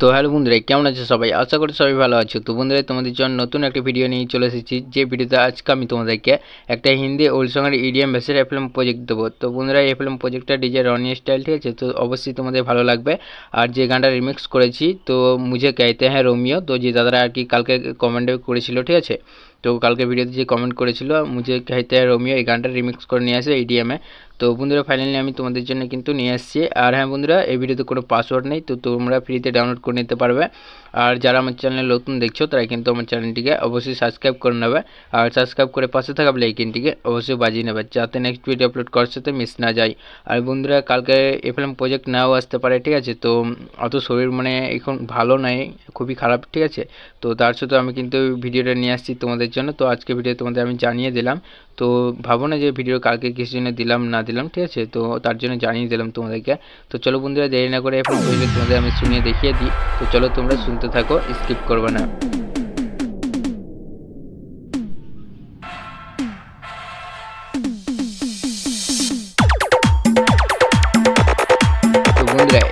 তো হ্যালো বন্ধুরা, কেমন আছে সবাই? আশা করি সবাই ভালো আছো। তো বন্ধুরা, তোমাদের জন্য নতুন একটা ভিডিও নিয়ে চলে এসেছি। যে ভিডিওতে আজকে আমি তোমাদেরকে একটা হিন্দি ওল্ড সঙ্গের ইডিএম ভেসের এফএলএম প্রজেক্ট দেবো। তো বন্ধুরা এফএলএম প্রজেক্টটা ডিজে রনি স্টাইল ঠিক আছে? তো অবশ্যই তোমাদের ভালো লাগবে। আর যে গানটা রিমিক্স করেছি, তো মুঝে গাইতে হ্যাঁ রোমিও, তো যে দাদারা আর কি কালকে কমেন্টে করেছিল, ঠিক আছে? তো কালকে ভিডিওতে যে কমেন্ট করেছিল, মুজে খাইতে রোমিও, এই গানটা রিমিক্স করে নিয়ে আসে ইডিএমে তো বন্ধুরা ফাইনালি আমি তোমাদের জন্য কিন্তু নিয়ে আসছি। আর হ্যাঁ বন্ধুরা, এই ভিডিওতে কোনো পাসওয়ার্ড নেই, তো তোমরা ফ্রিতে ডাউনলোড করে নিতে পারবে। আর যারা আমার চ্যানেলে নতুন দেখছ, তারা কিন্তু আমার চ্যানেলটিকে অবশ্যই সাবস্ক্রাইব করে নেবে। আর সাবস্ক্রাইব করে পাশে থাকা ব্লাইকিনটিকে অবশ্যই বাজিয়ে নেবে, যাতে নেক্সট ভিডিও আপলোড করার সাথে মিস না যায়। আর বন্ধুরা, কালকে এফএলএম প্রজেক্ট নাও আসতে পারে, ঠিক আছে? তো অত শরীর মানে এখন ভালো নয় খুবই খারাপ, ঠিক আছে? তো তার সাথে আমি কিন্তু ভিডিওটা নিয়ে আসছি তোমাদের জন্য। তো আজকে ভিডিও তোমাদের আমি জানিয়ে দিলাম। তো ভাবো না যে ভিডিও কালকে কিছু জন্য দিলাম, না দিলাম, ঠিক আছে? তো তার জন্য জানিয়ে দিলাম তোমাদেরকে। তো চলো বন্ধুরা, দেরি না করে এখন তোমাদের আমি শুনিয়ে দেখিয়ে দিই। তো চলো তোমরা শুনতে থাকো, স্কিপ করবে না।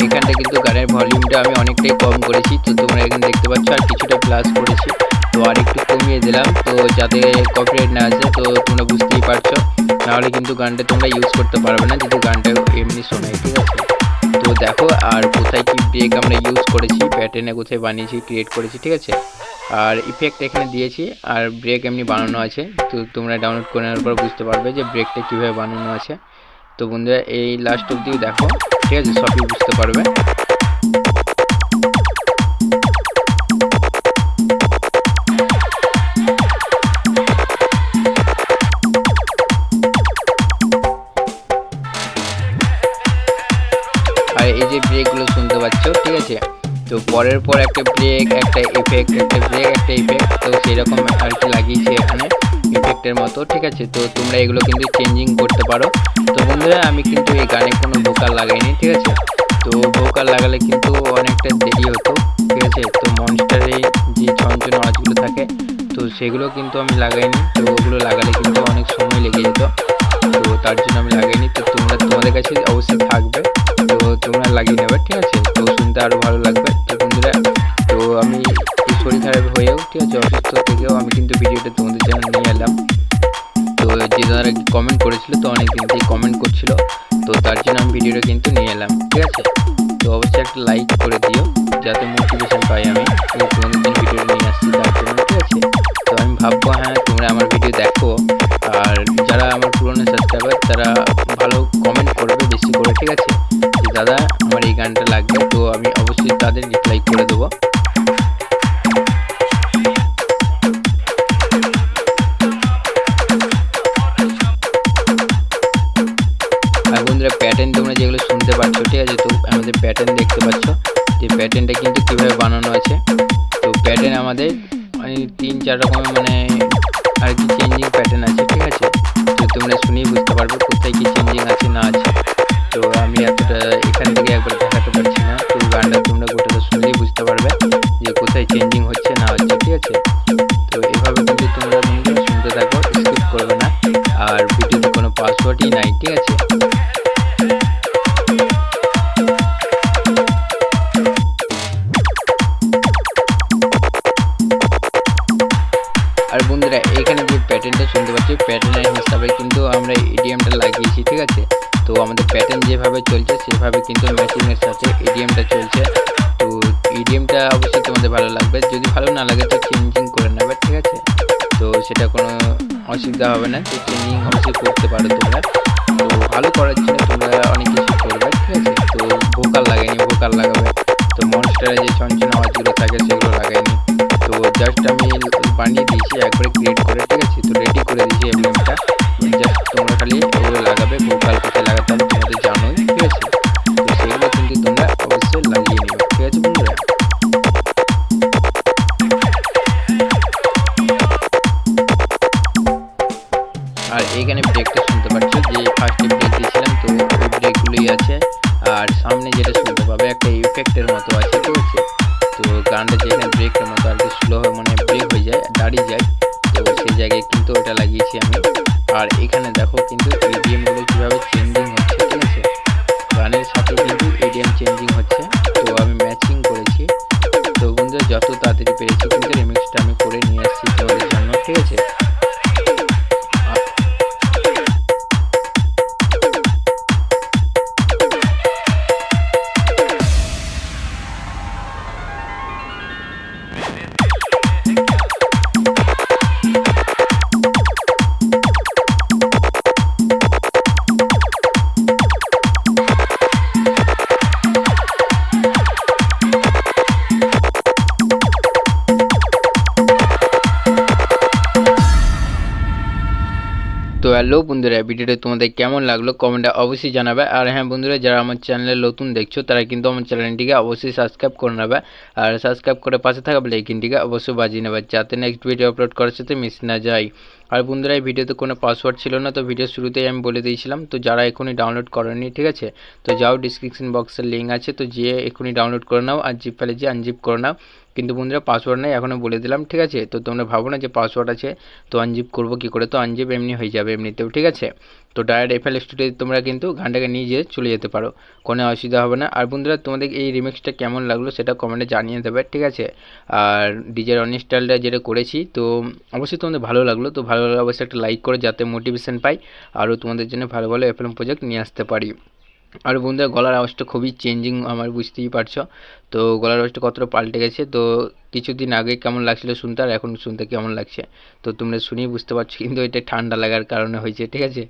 এখানটা কিন্তু গানের ভলিউমটা আমি অনেকটাই কম করেছি। তো তোমরা এখানে দেখতে পাচ্ছ, আর কিছুটা প্লাস করেছি। তো আর একটু কমিয়ে দিলাম। তো যাতে কপিরাইট না আসে, তো তোমরা বুঝতেই পারছ। নাহলে কিন্তু গানটা তোমরা ইউজ করতে পারবে না, যদি গানটা এমনি শোনাই ঠিক আছে? তো দেখো, আর কোথায় কি ব্রেক আমরা ইউজ করেছি প্যাটার্নে কোথায় বানিয়েছি ক্রিয়েট করেছি, ঠিক আছে? আর ইফেক্ট এখানে দিয়েছি, আর ব্রেক এমনি বানানো আছে। তো তোমরা ডাউনলোড করে নেওয়ার পর বুঝতে পারবে যে ব্রেকটা কীভাবে বানানো আছে। তো বন্ধুরা, এই লাস্ট অব্দিও দেখো, ঠিক আছে? সবই বুঝতে পারবে। আছে। তো পরের পর একটা ব্রেক একটা ইফেক্ট একটা ব্রেক একটা ইফেক্ট তো সেরকম আর কি লাগিয়েছি এখানে ইফেক্টের মতো, ঠিক আছে? তো তোমরা এগুলো কিন্তু চেঞ্জিং করতে পারো। তো বন্ধুরা, আমি কিন্তু এই গানে কোনো ভোকাল লাগাইনি, ঠিক আছে? তো ভোকাল লাগালে কিন্তু অনেকটা দেরি হতো, ঠিক আছে? তো মনস্টারে যে ছঞ্চন আওয়াজগুলো থাকে, তো সেগুলো কিন্তু আমি লাগাইনি। তো ওগুলো লাগালে কিন্তু অনেক সময় লেগে যেত। তো তার জন্য আমি লাগাইনি। তো তোমরা, তোমাদের কাছে অবশ্যই থাকবে। তো তোমরা লাগিয়ে নেবে, ঠিক আছে? তো শুনতে আরও ভালো লাগবে বন্ধুরা, তো আমি শরীর খারাপ হয়েও ঠিক আছে অসুস্থ থেকেও আমি কিন্তু ভিডিওটা তোমাদের জন্য নিয়ে এলাম। তো যে দাদারা কমেন্ট করেছিল, তো অনেক দিন থেকে কমেন্ট করছিল, তো তার জন্য আমি ভিডিওটা কিন্তু নিয়ে এলাম, ঠিক আছে? তো অবশ্যই একটা লাইক করে দিও, যাতে মোটিভেশন পাই আমি তোমাদের জন্য ভিডিও নিয়ে আসছি তার জন্য, ঠিক আছে? তো আমি ভাববো হ্যাঁ তোমরা আমার ভিডিও দেখো দাদা, আমার এই গানটা লাগবে, তো আমি অবশ্যই তাদের রিপ্লাই করে দেবো। আর বন্ধুরা প্যাটার্ন তোমরা যেগুলো শুনতে পাচ্ছ, ঠিক আছে, তো আমাদের প্যাটার্ন দেখতে পাচ্ছ। যে প্যাটার্নটা কিন্তু কীভাবে বানানো আছে, তো প্যাটার্ন আমাদের মানে তিন, চার রকমের মানে আর কি চেঞ্জিং প্যাটার্ন আছে, ঠিক আছে? তো তোমরা শুনেই বুঝতে পারবে। নাই ঠিক আছে। আর বন্ধুরা এখানে যে প্যাটার্নটা শুনতে পাচ্ছি প্যাটার্নের হিসাবে কিন্তু আমরা ইডিএমটা লাগিয়েছি, ঠিক আছে? তো আমাদের প্যাটার্ন যেভাবে চলছে, সেভাবে কিন্তু ম্যাচিংয়ের সাথে ইডিএমটা চলছে। তো ইডিএমটা অবশ্যই তোমাদের ভালো লাগবে। যদি ভালো না লাগে তো চেঞ্জিং করে নেবে, ঠিক আছে? তো সেটা কোনো অসুবিধা হবে না তো ট্রেনিং অবশ্যই করতে পারো তোমরা। তো ভালো করার জন্য তোমরা অনেক কিছু করবে, ঠিক আছে? তো ভোকাল লাগাইনি, ভোকাল লাগাবে। তো মনস্টারে যে চঞ্চন আওয়াজগুলো থাকে সেগুলো লাগাইনি। তো জাস্ট আমি বানিয়ে দিয়েছি, একবারে ক্রিয়েট শুনতে পাচ্ছ যে ফার্স্ট ব্রেক দিয়েছিলাম তো ওই আছে। আর সামনে যেটা শুনতে পাবে, একটা ইফেক্টের মতো আছে, ঠিক আছে? তো গানটা যেখানে ব্রেকের মতো আর কি স্লো হয় মানে ব্রেক হয়ে যায়, দাঁড়িয়ে যায়, তো সেই জায়গায় কিন্তু ওটা লাগিয়েছি আমি। আর এখানে দেখো কিন্তু ইডিএমগুলো কীভাবে চেঞ্জিং হচ্ছে, ঠিক আছে? গানের সাথে কিন্তু ইডিএম চেঞ্জিং হচ্ছে, তো আমি ম্যাচিং করেছি। তো বন্ধুরা, যত তাড়াতাড়ি পেরেছি কিন্তু রিমিক্সটা আমি করে নিয়ে আসছি তোমাদের জন্য, ঠিক আছে? হ্যালো বন্ধুরা, ভিডিওটা তোমাদের কেমন লাগল কমেন্টে অবশ্যই জানাবে। আর হ্যাঁ বন্ধুরা, যারা আমার চ্যানেলে নতুন দেখছ, তারা কিন্তু আমার চ্যানেলটিকে অবশ্যই সাবস্ক্রাইব করে নেবে। আর সাবস্ক্রাইব করে পাশে থাকা বেলাইকিনটিকে অবশ্যই বাজিয়ে নেবে, যাতে নেক্সট ভিডিও আপলোড করার সাথে মিস না যায় আর বন্ধুরা, এই ভিডিওতে কোনো পাসওয়ার্ড ছিল না, তো ভিডিও শুরুতেই আমি বলে দিয়েছিলাম, তো যারা এখনই ডাউনলোড করেনি ঠিক আছে? তো যাও ডিসক্রিপশন বক্সের লিঙ্ক আছে, তো যেয়ে এখনই ডাউনলোড করে নাও, আর জিপ ফেলে যে আনজিপ করে নাও। কিন্তু বন্ধুরা পাসওয়ার্ড নেই এখনও বলে দিলাম, ঠিক আছে? তো তোমরা ভাবো না যে পাসওয়ার্ড আছে, তো আনজিপ করব, কী করে? তো আনজিপ এমনি হয়ে যাবে এমনিতেও, ঠিক আছে? তো ডাইরেক্ট এফএল স্টুডিও তোমরা কিন্তু গানটাকে নিয়ে যেয়ে চলে যেতে পারো, কোনো অসুবিধা হবে না। আর বন্ধুরা, তোমাদের এই রিমিক্সটা কেমন লাগল সেটা কমেন্টে জানিয়ে দেবে, ঠিক আছে? আর ডিজের অনস্টাইলটা যেটা করেছি, তো অবশ্যই তোমাদের ভালো লাগল, তো ভালো লাগলে অবশ্যই একটা লাইক করে, যাতে মোটিভেশন পাই, আরও তোমাদের জন্য ভালো ভালো এফএলএম প্রজেক্ট নিয়ে আসতে পারি। আর বন্ধুরা, গলার আওয়াজটা খুবই চেঞ্জিং আমার বুঝতেই পারছ। তো গলার আওয়াজটা কতটা পাল্টে গেছে, তো কিছুদিন আগে কেমন লাগছিল শুনতে, আর এখন শুনতে কেমন লাগছে? তো তোমরা শুনেই বুঝতে পারছ, কিন্তু এটা ঠান্ডা লাগার কারণে হয়েছে, ঠিক আছে?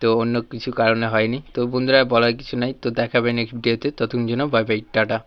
তো অন্য কিছু কারণে হয়নি। তো বন্ধুরা, বলার কিছু নাই, তো দেখাবে নেক্সট ভিডিওতে ততক্ষণ জন্য বাই বাই টাটা।